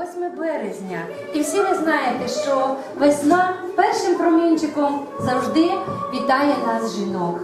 8 березня, і всі ви знаєте, що весна першим промінчиком завжди вітає нас жінок.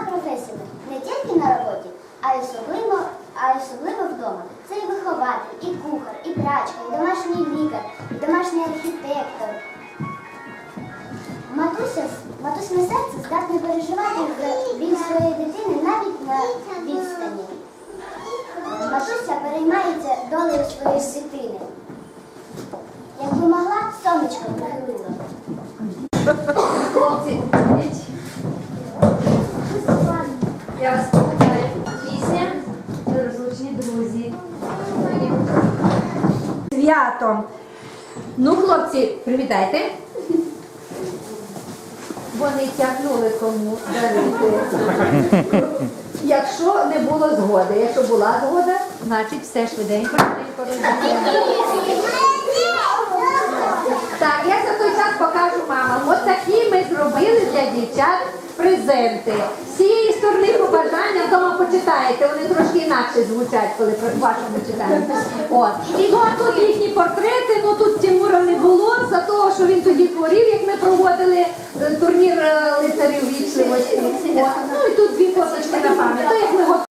багатьма професіями, не тільки на роботі, а й особливо, а й особливо вдома. Це і вихователь, і кухар, і прачка, і домашній лікар, і домашній архітектор. Матуся, матусне серце здатне переживати від своєї дитини навіть на відстані. Матуся переймається долею своєї свято. Ну, хлопці, привітайте. Вони тягнули кому дарити. Якщо не було згоди, якщо була згода, значить все швиденько. Так, я за той час покажу мамам. Ось такі ми зробили для дівчат презенти. Всі сторони побажання вдома почитаєте, вони трошки інакше звучать, коли при вашому читанні. От. І а тут їхні портрети, ну тут Тимура не було, за того, що він тоді хворів, як ми проводили е, турнір е, лицарів вічливості. Ну і тут дві фоточки на пам'ять.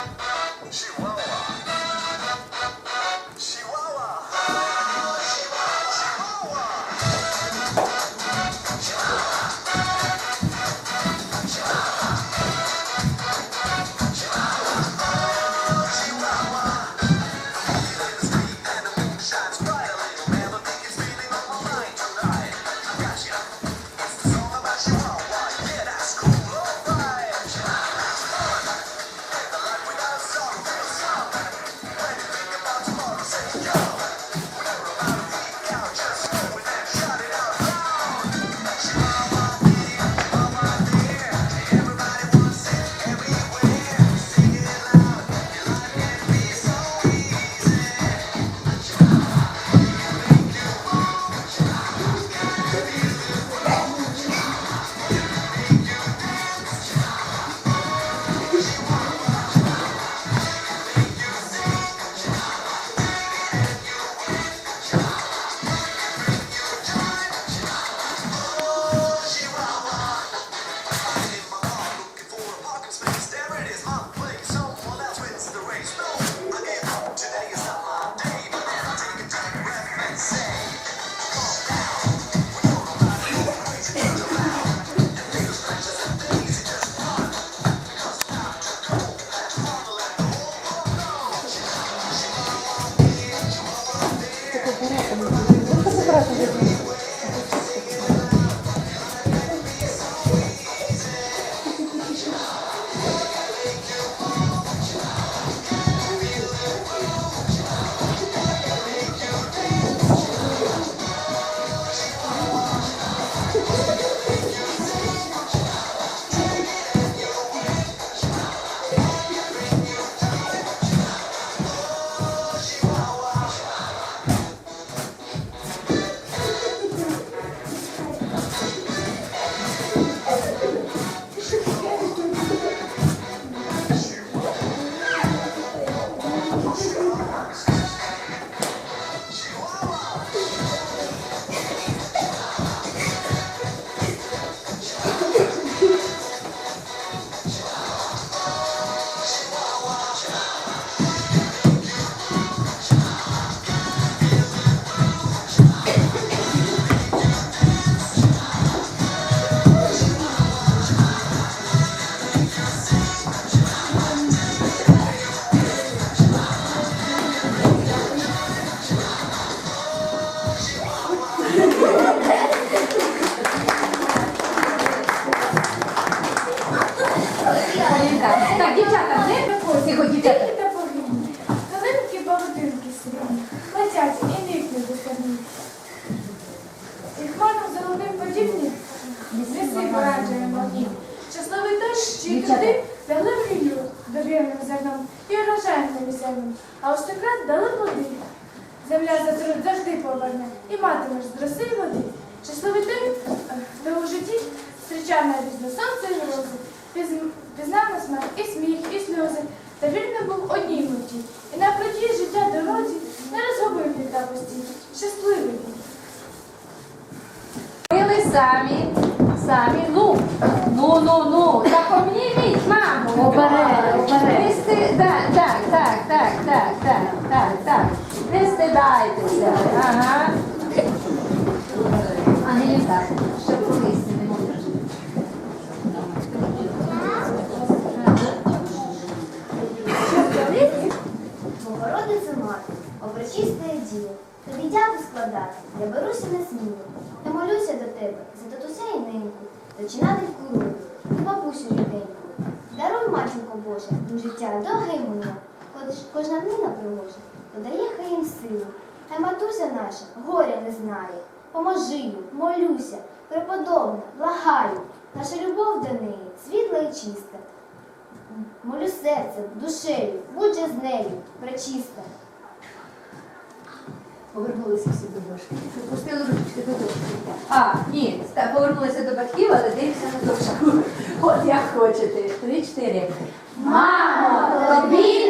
Так, дівчата, не тихо, дівчата. Та погибні, Калинки багатинки срібні, летять і нікне до. І хмарам золотим подібні, ліси пораджує мої. Щасливий дощ туди дали мрію довірним зерном і урожаєм невеселим. А ось секрет дали води. Земля за труд завжди поверне, і матимеш з води. Щасливий день, хто у житті зустрічав на різне сонце і рози. Пізн- Пізнав на смерть і сміх, і сльози, та вільним був одній меті. І на проті життя дорозі не розгубив від радості. Щасливий був. Пили самі, самі, ну, ну, ну, ну, так обніміть, мамо. Обере, обере. Так, так, так, так, так, так. Не стидайтеся, ага. Ангеліка, ще колись не можеш. Богородиця мати, обречисте діло, тобі складати, я беруся не сміло. Я молюся до тебе за татуся і неньку, зачинати в корону, і бабусю ріденьку. Даруй, матінко Божа, життя довге й хоч кожна днина приможе, додає хай їм силу. Хай матуся наша горя не знає. Поможи їм, молюся, преподобна, благаю. Наша любов до неї світла і чиста. Молю серцем, душею, будь же з нею, пречиста. Повернулися всі до дошки. Пустили ручки до дошки. А, ні, повернулися до батьків, але дивимося на дошку. От як хочете? Три-чотири. Мамо, тобі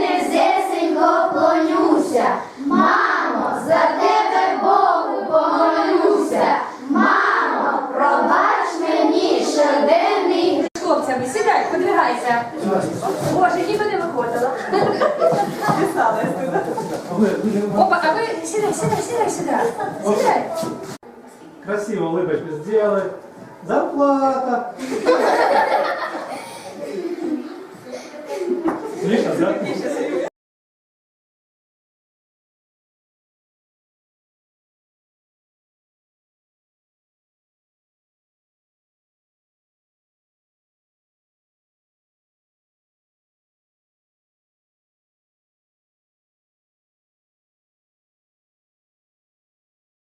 клонюся. Мамо, за тебе Богу помолюся. Мамо, пробач мені щоденний З хлопцями, сідай, подвигайся. Боже, ніби не виходила. Опа, а ви сідай, сідай, сідай, сідай. Сідай. Красиво улыбочку сделали. Зарплата. Слышно, да?